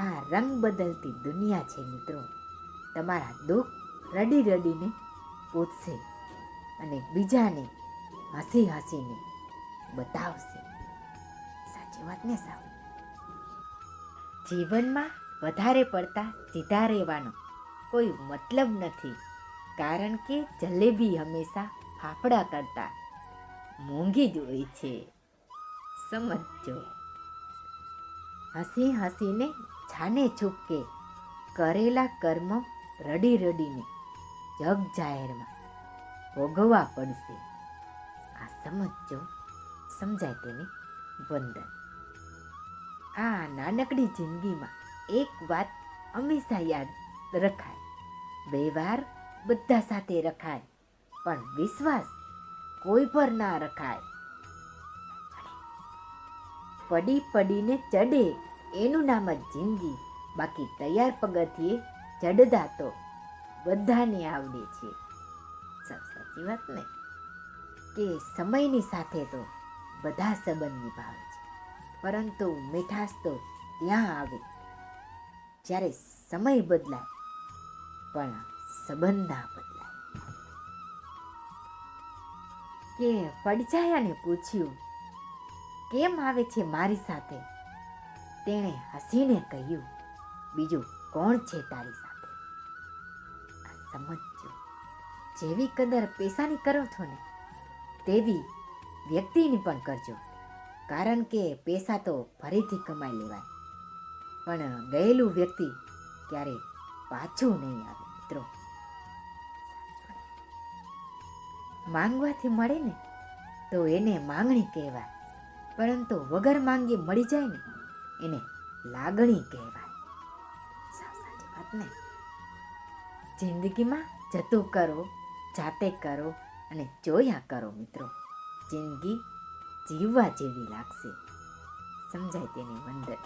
આ રંગ બદલતી દુનિયા છે મિત્રો. તમારા દુઃખ રડી રડીને પૂછશે અને બીજાને હસી હસીને બતાવશે. સાચી વાત ને સાવ? જીવનમાં વધારે પડતા સીધા રહેવાનો કોઈ મતલબ નથી. કારણ કે જલેબી હંમેશા ફાફડા કરતા મોંઘી જ હોય છે. સમજજો. હસી હસીને છાને છૂપકે કરેલા કર્મ રડી રડીને જગ જાહેરમાં ભોગવવા પડશે. આ સમજજો સમજાય તેને વંદન. આ નાનકડી જિંદગીમાં એક વાત હંમેશા યાદ રખાય. વ્યવહાર બધા સાથે રખાય, પણ વિશ્વાસ કોઈ પર ના રખાય. પડી પડીને ચડે. એનું નામ જ જિંદગી. બાકી તૈયાર પગથિયે ચડતા તો બધાને આવડે છે. સાચી વાત ને? કે સમયની સાથે તો બધા સંબંધ નિભાવે છે. પરંતુ મીઠાશ તો ત્યાં આવે. જ્યારે સમય બદલાય, પણ સંબંધ ના બદલાય. કે પડછાયાને પૂછ્યું કેમ આવે છે મારી સાથે? તેણે હસીને કહ્યું, બીજું કોણ છે તારી સાથે? સમજજો, જેવી કદર પૈસાની કરો છો ને, તેવી વ્યક્તિની પણ કરજો. કારણ કે પૈસા તો ફરીથી કમાઈ લેવાય. પણ ગયેલું વ્યક્તિ ક્યારે પાછું નહીં આવે, મિત્રો. માંગવાથી મળે ને, તો એને માંગણી કહેવાય. પરંતુ વગર માંગે મળી જાય ને, એને લાગણી કહેવાય. જિંદગીમાં જતું કરો, જાતે કરો અને જોયા કરો મિત્રો. જિંદગી જીવવા જેવી લાગશે. સમજાય તેની વંદન.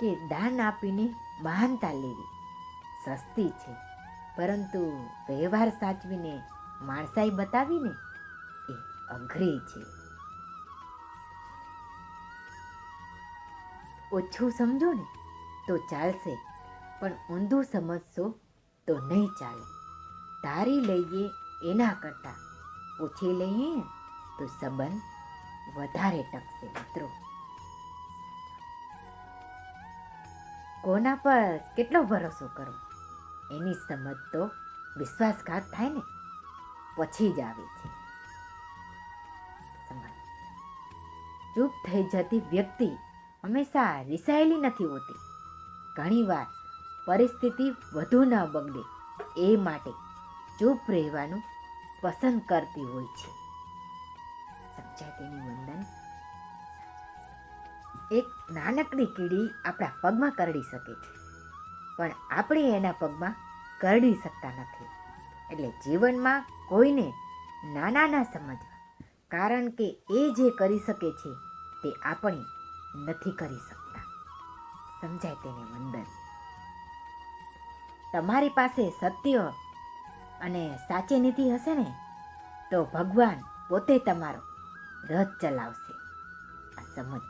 કે દાન આપીને મહાનતા લેવી સસ્તી છે, પરંતુ વ્યવહાર સાચવીને માણસાઈ બતાવીને એ અઘરી છે. ઓછું સમજો ને, તો ચાલશે. પણ ઊંધું સમજશો, તો નહીં ચાલે. ધારી લઈએ એના કરતાં. પૂછી લઈએ તો સંબંધ વધારે ટકશે મિત્રો. કોના પર કેટલો ભરોસો કરો? એની સમજ તો વિશ્વાસઘાત થાય ને, પછી જ આવે છે. ચૂપ થઈ જતી વ્યક્તિ હંમેશા રિસાયેલી નથી હોતી. ઘણીવાર પરિસ્થિતિ વધુ ન બગડે એ માટે ચૂપ રહેવાનું પસંદ કરતી હોય છે. સમજાય તેની વંદન? એક નાનકડી કીડી આપણા પગમાં કરડી શકે છે, પણ આપણે એના પગમાં કરડી શકતા નથી. એટલે જીવનમાં કોઈને નાના ના સમજવા, કારણ કે એ જે કરી શકે છે તે આપણે નથી કરી શકતા. સમજાય તેને વંદન તમારી પાસે સત્ય અને સાચી નીતિ હશે ને, તો ભગવાન પોતે તમારો રથ ચલાવશે. આ સમજ.